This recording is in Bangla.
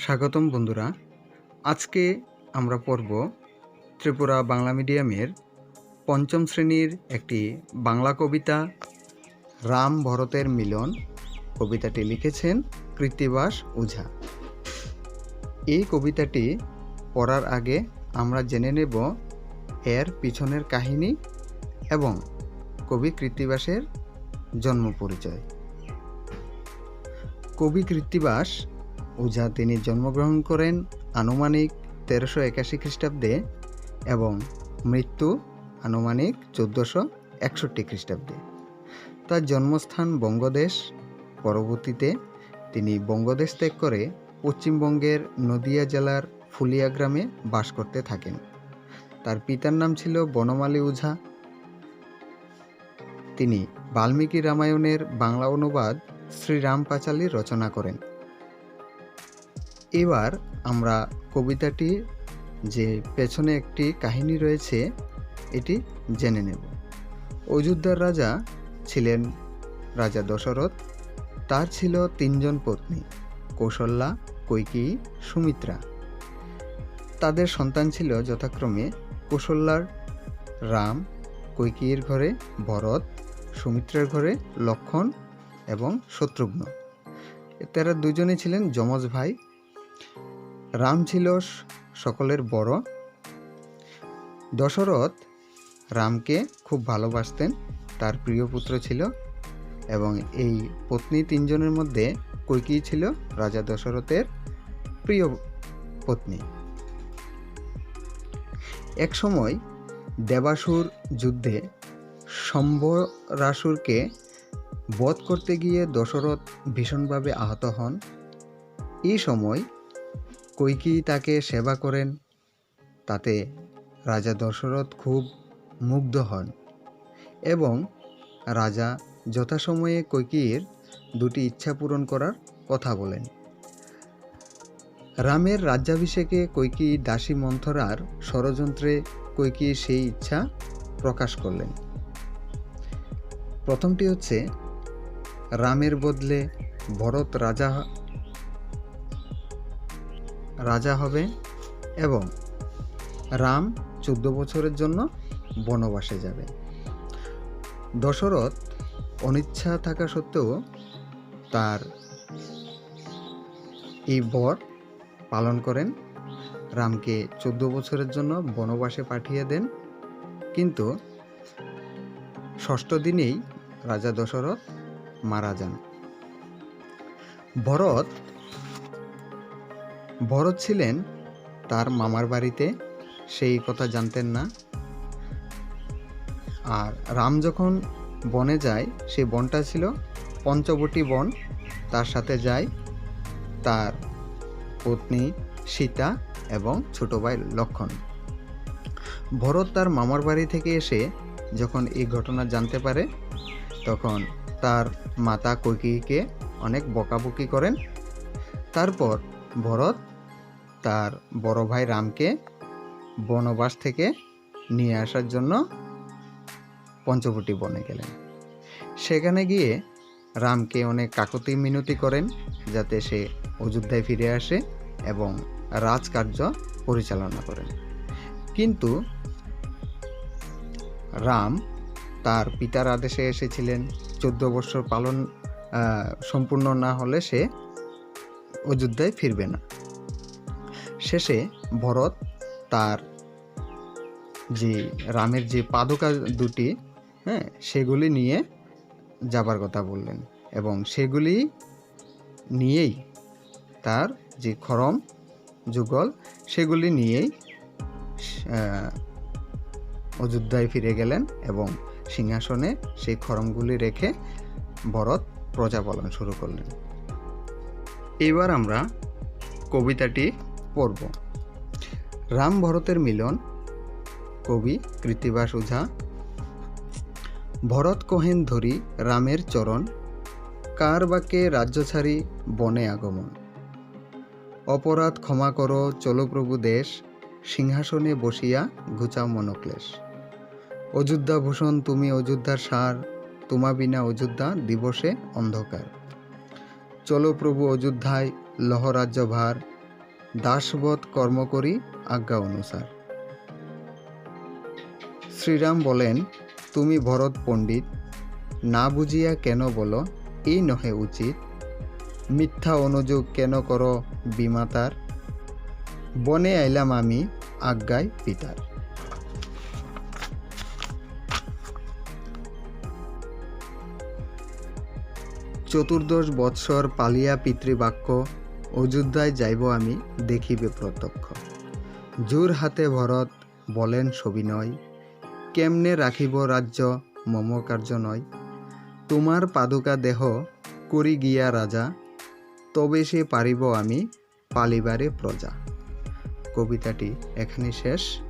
স্বাগতম বন্ধুরা। আজকে আমরা পড়ব ত্রিপুরা বাংলা মিডিয়ামের পঞ্চম শ্রেণির একটি বাংলা কবিতা, রাম ভরতের মিলন। কবিতাটি লিখেছেন কৃত্তিবাস ওঝা। এই কবিতাটি পড়ার আগে আমরা জেনে নেব এর পিছনের কাহিনী এবং কবি কৃত্তিবাসের জন্ম পরিচয়। কবি কৃত্তিবাস ওঝা তিনি জন্মগ্রহণ করেন আনুমানিক তেরোশো একাশি খ্রিস্টাব্দে এবং মৃত্যু আনুমানিক চোদ্দোশো একষট্টি খ্রিস্টাব্দে। তার জন্মস্থান বঙ্গদেশ। পরবর্তীতে তিনি বঙ্গদেশ ত্যাগ করে পশ্চিমবঙ্গের নদিয়া জেলার ফুলিয়া গ্রামে বাস করতে থাকেন। তার পিতার নাম ছিল বনমালী ওঝা তিনি বাল্মীকি রামায়ণের বাংলা অনুবাদ শ্রীরাম পাঁচালী রচনা করেন। এবার আমরা কবিতাটি যে পেছনে একটি কাহিনী রয়েছে, এটি জেনে নেব। অযোধ্যার রাজা ছিলেন রাজা দশরথ। তার ছিল তিনজন পত্নী, কৌশল্যা, কৈকেয়ী, সুমিত্রা। তাদের সন্তান ছিল যথাক্রমে কৌশল্যার রাম, কৈকেয়ীর ঘরে ভরত, সুমিত্রার ঘরে লক্ষণ এবং শত্রুঘ্ন। তারা দুজনে ছিলেন যমজ ভাই রাম ছিল সকলের বড়। দশরথ রামকে খুব ভালোবাসতেন, তার প্রিয় পুত্র ছিল এবং এই পত্নী তিনজনের মধ্যে কৈকেয়ী ছিল? রাজা দশরথের প্রিয় পত্নী। এক সময় দেবাসুর যুদ্ধে শম্ভরাসুরকে বধ করতে গিয়ে দশরথ ভীষণভাবে আহত হন। এই সময় কৈকেয়ী তাকে সেবা করেন? তাতে রাজা দশরথ খুব মুগ্ধ হন এবং রাজা যথাসময়ে কৈকেয়ীর দুটি ইচ্ছা পূরণ করার কথা বলেন। রামের রাজ্যাভিষেকে কৈকেয়ী দাসী মন্থরার ষড়যন্ত্রে কৈকেয়ী সেই ইচ্ছা প্রকাশ করলেন। প্রথমটি হচ্ছে, রামের বদলে ভরত রাজা রাজা হবে এবং রাম চোদ্দ বছরের জন্য বনবাসে যাবে। দশরথ অনিচ্ছা থাকা সত্ত্বেও তার এই বর পালন করেন। রামকে চোদ্দ বছরের জন্য বনবাসে পাঠিয়ে দেন। কিন্তু ষষ্ঠ দিনেই রাজা দশরথ মারা যান। ভরত ভরত ছিলেন তার মামার বাড়িতে, সেই কথা জানতেন না। আর রাম যখন বনে যায় সেই বনটা ছিল পঞ্চবটী বন। তার সাথে যায় তার পত্নী সীতা এবং ছোট ভাই লক্ষণ। ভরত তার মামার বাড়ি থেকে এসে যখন এই ঘটনা জানতে পারে, তখন তার মাতা কৈকেয়ীকে অনেক বকাবকি করেন। তারপর ভরত তার বড় ভাই রামকে বনবাস থেকে নিয়ে আসার জন্য পঞ্চবটী বনে গেলেন। সেখানে গিয়ে রামকে অনেক কাকতি মিনতি করেন যাতে সে অযোধ্যায় ফিরে আসে এবং রাজকার্য পরিচালনা করেন। কিন্তু রাম তার পিতার আদেশে এসেছিলেন। চোদ্দ বছর পালন সম্পূর্ণ না হলে সে অযোধ্যায় ফিরবে না। শেষে ভরত তার যে রামের যে পাদুকা দুটি হ্যাঁ সেগুলি নিয়ে যাবার কথা বললেন এবং সেগুলি নিয়েই তার যে খরম যুগল, সেগুলি নিয়েই অযোধ্যায় ফিরে গেলেন এবং সিংহাসনে সেই খরমগুলি রেখে ভরত প্রজা পালন শুরু করলেন। এবার আমরা কবিতাটি পড়ব রাম ভরতের মিলন, কবি কৃত্তিবাস ওঝা ভরত কহেন ধরি রামের চরণ, কার বাকে রাজ্য ছাড়ি বনে আগমন। অপরাধ ক্ষমা করো চলো প্রভু দেশ, সিংহাসনে বসিয়া ঘুচাও মনোক্লেশ। অযোধ্যা ভূষণ, তুমি অযোধ্যার সার, তোমা বিনা অযোধ্যা দিবসে অন্ধকার। চলো প্রভু অযোধ্যায় লহরাজ্য ভার দাসবধ কর্ম করি আজ্ঞা অনুসার। শ্রীরাম বলেন, তুমি ভরত পণ্ডিত, না বুঝিয়া কেন বলো, এই নহে উচিত। মিথ্যা অনুযোগ কেন করো বিমাতার বনে আইলাম আমি আজ্ঞায় পিতার। চতুর্দশ বৎসর পালিয়া পিতৃবাক্য অযোধ্যায় যাইব আমি, দেখিবে প্রত্যক্ষ। জোর হাতে ভরত বলেন সবিনয়, কেমনে রাখিব রাজ্য মম কার্য নয় তোমার পাদুকা দেহ করি গিয়া রাজা, তবে সে পারিব আমি পালিবারে প্রজা। কবিতাটি এখানে শেষ।